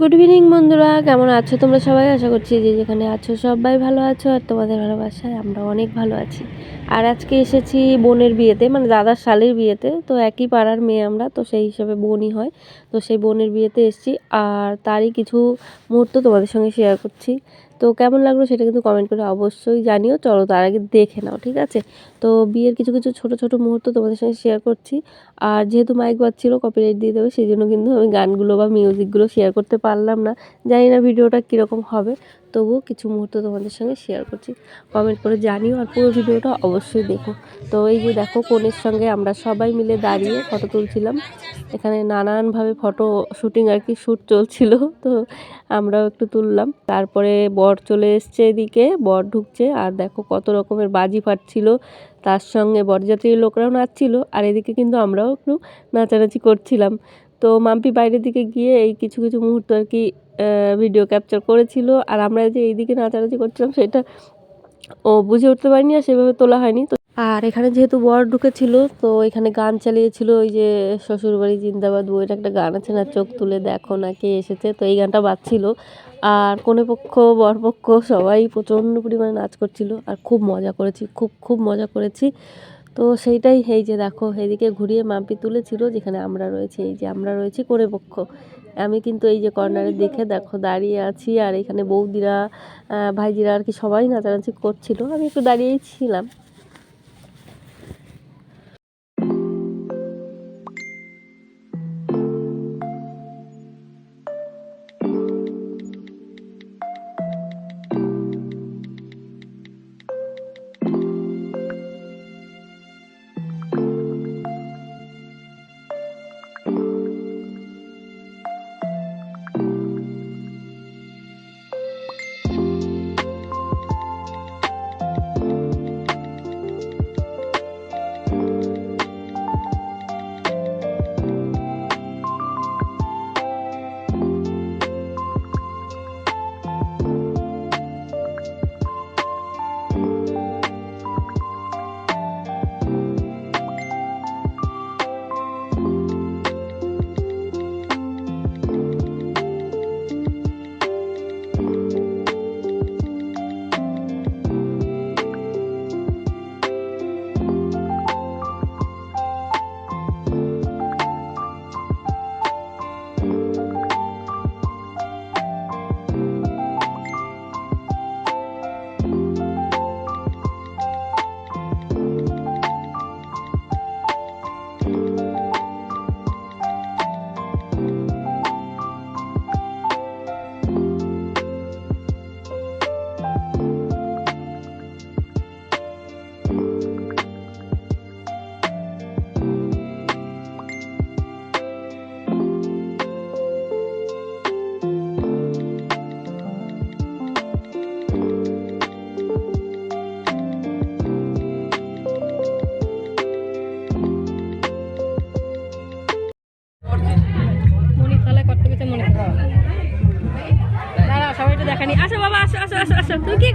Good evening বন্ধুরা। কেমন আছো তোমরা সবাই? আশা করছি যে যেখানে আছো সবাই ভালো আছো আর তোমাদের ভালোবাসায় আমরা অনেক ভালো আছি। আর আজকে এসেছি বোনের বিয়েতে মানে দাদার শালের বিয়েতে। তো একই পাড়ার মেয়ে আমরা, তো সেই হিসাবে বোনই হয়। তো সেই বোনের বিয়েতে এসেছি আর তারই কিছু মুহূর্ত তোমাদের সঙ্গে শেয়ার করছি। তো কেমন লাগল সেটা কিন্তু কমেন্ট করে অবশ্যই জানিও। চলো তার আগে দেখে নাও, ঠিক আছে? তো বিয়ের কিছু কিছু ছোট ছোট মুহূর্ত তোমাদের সঙ্গে শেয়ার করছি। আর যেহেতু মাইক বাজছিল কপিরাইট দিয়ে দেবে, সেই জন্য কিন্তু আমি গানগুলো বা মিউজিকগুলো শেয়ার করতে পারলাম না। জানি না ভিডিওটা কীরকম হবে। তবুও কিছু মুহূর্ত তোমাদের সঙ্গে শেয়ার করছি। কমেন্ট করে জানিও আর পুরো ভিডিওটা অবশ্যই দেখো। তো এই যে দেখো কনের সঙ্গে আমরা সবাই মিলে দাঁড়িয়ে ফটো তুলছিলাম। এখানে নানানভাবে ফটো শুটিং আর কি শ্যুট চলছিল, তো আমরাও একটু তুললাম। তারপরে বর চলে এসছে এদিকে, বর ঢুকছে আর দেখো কত রকমের বাজি ফাটছিল। তার সঙ্গে বরযাত্রীর লোকরাও নাচছিল আর এদিকে কিন্তু আমরাও একটু নাচানাচি করছিলাম। তো মাম্পি বাইরের দিকে গিয়ে এই কিছু কিছু মুহূর্ত আর কি ভিডিও ক্যাপচার করেছিল। আর আমরা যে এইদিকে নাচানাচি করছিলাম, সেটা ও বুঝে উঠতে পারিনি আর সেভাবে তোলা হয়নি। তো আর এখানে যেহেতু বর ঢুকেছিল, তো এখানে গান চালিয়েছিল ওই যে শ্বশুরবাড়ি জিন্দাবাদ বইয়ের একটা গান আছে না, চোখ তুলে দেখো না কে এসেছে তো এই গানটা বাজছিল। আর কোনে পক্ষ বরপক্ষ সবাই প্রচণ্ড পরিমাণে নাচ করছিল। আর খুব মজা করেছি, খুব খুব মজা করেছি। তো সেইটাই, এই যে দেখো, এদিকে ঘুরিয়ে মাম্পি তুলেছিল, যেখানে আমরা রয়েছি, এই যে আমরা রয়েছি করে পক্ষ আমি কিন্তু এই যে কর্নারের দেখে দেখো দাঁড়িয়ে আছি, আর এখানে বৌদিরা ভাইজিরা আর কি সবাই নাচানাচি করছিল। আমি একটু দাঁড়িয়েই ছিলাম।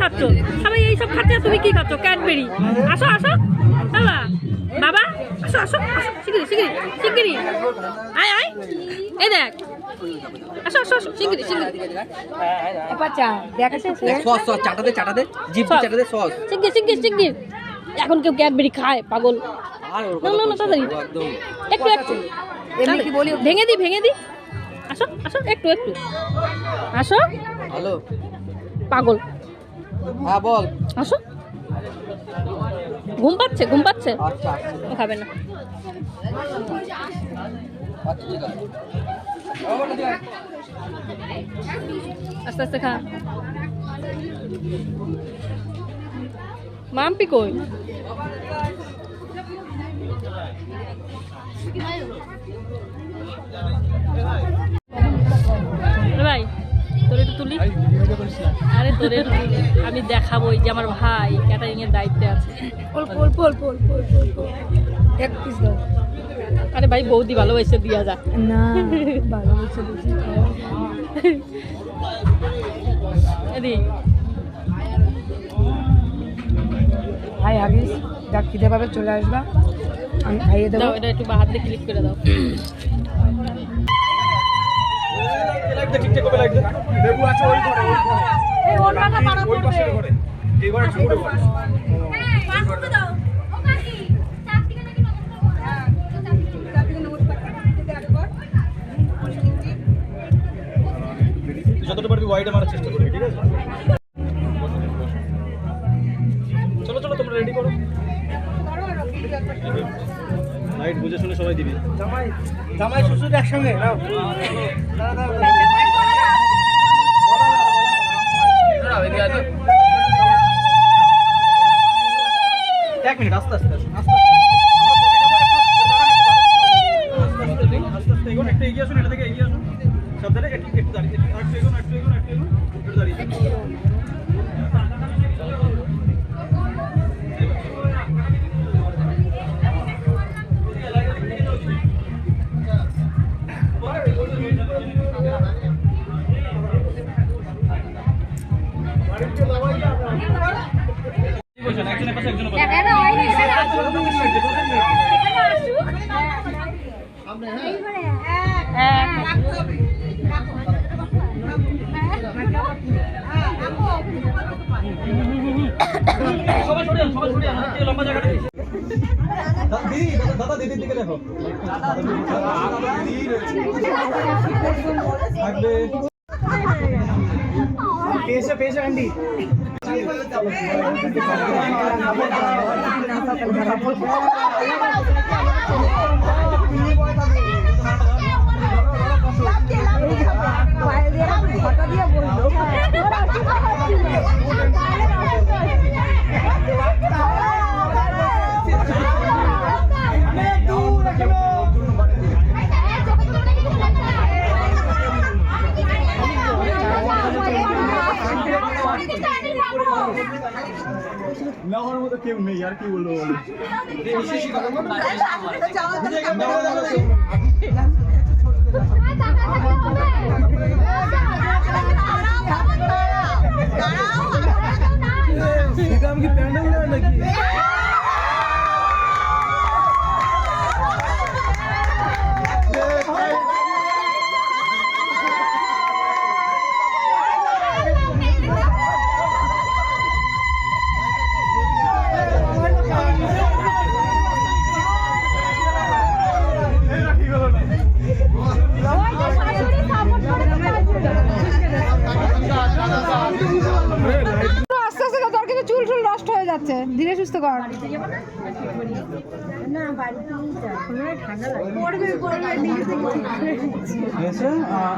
খাচ্ছ? সবাই এই সব খাচ্ছে তুমি কি খাচ্ছ? ক্যাডবেরি আসো আসো। বাবা বাবা আসো আসো আসো। শিগগিরি শিগগিরি শিগগিরি আয় আয়। এ দেখ। আসো আসো আসো। শিগগিরি শিগগিরি বাচ্চা দেখা সস সস চাটাতে চাটাতে জিপ সস। চাটাতে সস। শিগগিরি শিগগিরি শিগগিরি এখন কেউ ক্যাডবেরি খায় পাগল। আর ওর না, না, না, তাড়াতাড়ি। একটু একটু। এমনি কি বলি? ভেঙে দি ভেঙে দি। আসো আসো একটু একটু। আসো। হ্যালো। পাগল। হ্যাঁ বল। আসো। ঘুম পাচ্ছে ঘুম পাচ্ছে? আচ্ছা আচ্ছা। খাবে না। আচ্ছা আস্তে আস্তে খা। মাম্পি কই? ভাই তোর একটু তুলি। আমি দেখাবো যে আমার ভাই ক্যাটারিং এর দায়িত্বে আছে। পোল পোল পোল পোল পোল পোল পোল। এক পিস দাও। আরে ভাই বৌদি ভালোবাসে দিয়া যা। না ভাই আগিস যা খিদে পাবে চলে আসবা। আমি খাইয়ে দেবো। দাও এটা একটু বা হাত দিয়ে ক্লিক করে দাও। ঠিকঠাক করে লাইট লেবু আছে ওই ঘরে ওই ঘরে। ঘরে। তুই যতটা পারবি ওয়াইডে মারার চেষ্টা করবি ঠিক আছে? চলো চলো তোমরা রেডি করো। লাইট বুঝে শুনে সবাই দিবি। জামাই জামাই শ্বশুর একসঙ্গে। নাও এক মিনিট, আস্তে আস্তে আস্তে আস্তে আস্তে। এগিয়ে আসুন, এটা থেকে এগিয়ে আসুন। সাবধানে, একটু একটু দাঁড়িয়ে একটু এগোন, একটু দাঁড়িয়ে। দিদি দাদা- দাদা দিদির দিকে দেখো থাকবে పేస పేస అండి సపోర్ట్ আন্টি নেওয়ার মতো কেউ নেই আর কি বলব বলো আমি কি প্যান্ডেল দেওয়া নাকি কর।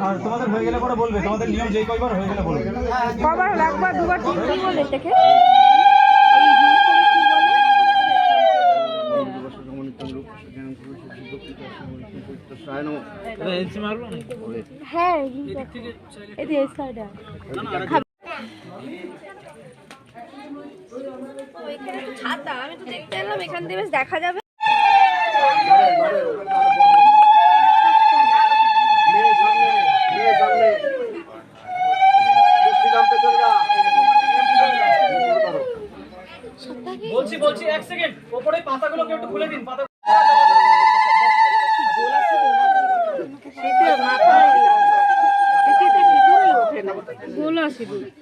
আর তোমাদের হয়ে গেলে পরে বলবে। তোমাদের নিয়ম যেই কয়বার হয়ে গেলে বলবে। কবার হলো? একবার দুবার বলে এটাকে হ্যাঁ ছাতা আমি তো দেখতে এলাম এখান থেকে বেশ দেখা যাবে। বলছি বলছি এক সেকেন্ড ওপরে পাতাগুলো কেউ একটু খুলে দিন পাতা গোলা সিঁদুর। গোলা